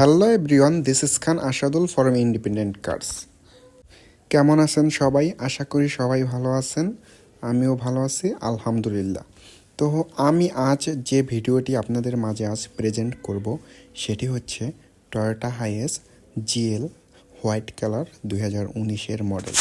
Hello everyone, this is Khan Asadul from Independent Cars কেমন আছেন সবাই? আশা করি সবাই ভালো আছেন। আমিও ভালো আছি, আলহামদুলিল্লাহ। তো আমি আজ যে ভিডিওটি আপনাদের মাঝে আজ প্রেজেন্ট করব, সেটি হচ্ছে Toyota Hiace GL white colour হাজার উনিশের মডেল।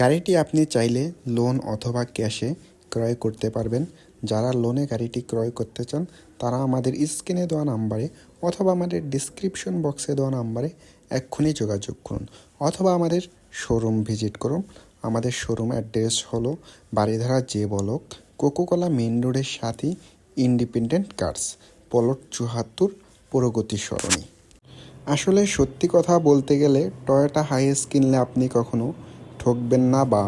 গাড়িটি আপনি চাইলে লোন অথবা ক্যাশে ক্রয় করতে পারবেন। যারা লোনে গাড়িটি ক্রয় করতে চান, তারা আমাদের স্ক্রিনে দেওয়া নাম্বারে অথবা আমাদের ডিসক্রিপশন বক্সে দেওয়া নাম্বারে এক্ষুনি যোগাযোগ করুন। অথবা আমাদের শোরুম ভিজিট করুন। আমাদের শোরুম অ্যাড্রেস হলো বাড়িধারা যে বলক কোকোকলা মেন রোডের সাথে ইন্ডিপেন্ডেন্ট কার্স পলট চুহাত্তর প্রগতি সরণি আসলে সত্যি কথা বলতে গেলে টয়োটা হাইয়েস কিনলে আপনি কখনো ঠকবেন না বা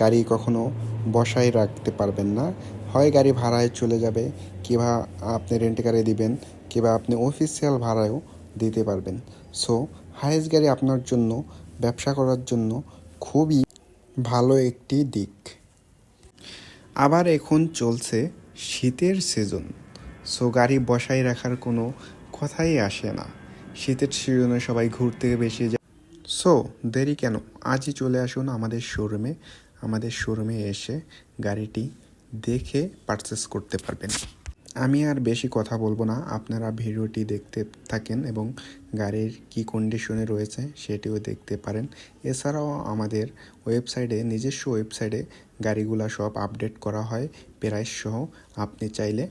গাড়ি কখনো বসায় রাখতে পারবেন না। হয় গাড়ি ভাড়ায় চলে যাবে, কিংবা আপনি রেন্ট গাড়ি দিবেন, কিংবা আপনি অফিসিয়াল ভাড়ায়ও দিতে পারবেন। সো হাইয়েস গাড়ি আপনার জন্য, ব্যবসা করার জন্য খুবই ভালো একটি দিক। আবার এখন চলছে শীতের সিজন সো গাড়ি বসায় রাখার কোনো কথাই আসে না। শীতের সিজনে সবাই ঘুরতে বেশি যায়। সো দেরি কেন? আজই চলে আসুন আমাদের শোরুমে আমাদের শোরুমে এসে গাড়িটি দেখে পারচেস করতে পারবেন। আমি আর বেশি কথা বলব না, আপনারা ভিডিওটি দেখতে থাকেন এবং গাড়ির কি কন্ডিশনে রয়েছে সেটিও দেখতে পারেন। এছাড়াও আমাদের ওয়েবসাইটে নিজস্ব ওয়েবসাইটে গাড়িগুলো সব আপডেট করা হয় প্রাইস সহ। আপনি চাইলে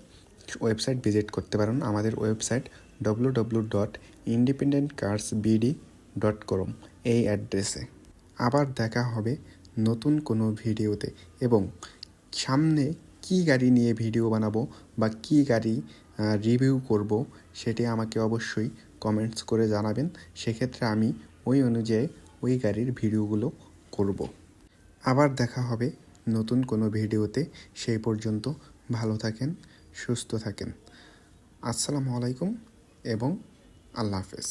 ওয়েবসাইট ভিজিট করতে পারেন। আমাদের website W W dot Independent Cars BD dot com এই অ্যাড্রেসে আবার দেখা হবে নতুন কোনো ভিডিওতে এবং সামনে কি গাড়ি নিয়ে ভিডিও বানাবো বা কি গাড়ি রিভিউ করব সেটি আমাকে অবশ্যই কমেন্টস করে জানাবেন। সেক্ষেত্রে আমি ওই অনুযায়ী ওই গাড়ির ভিডিওগুলো করব। আবার দেখা হবে নতুন কোনো ভিডিওতে। সেই পর্যন্ত ভালো থাকেন, সুস্থ থাকেন। আসসালামু আলাইকুম এবং আল্লাহ হাফেজ।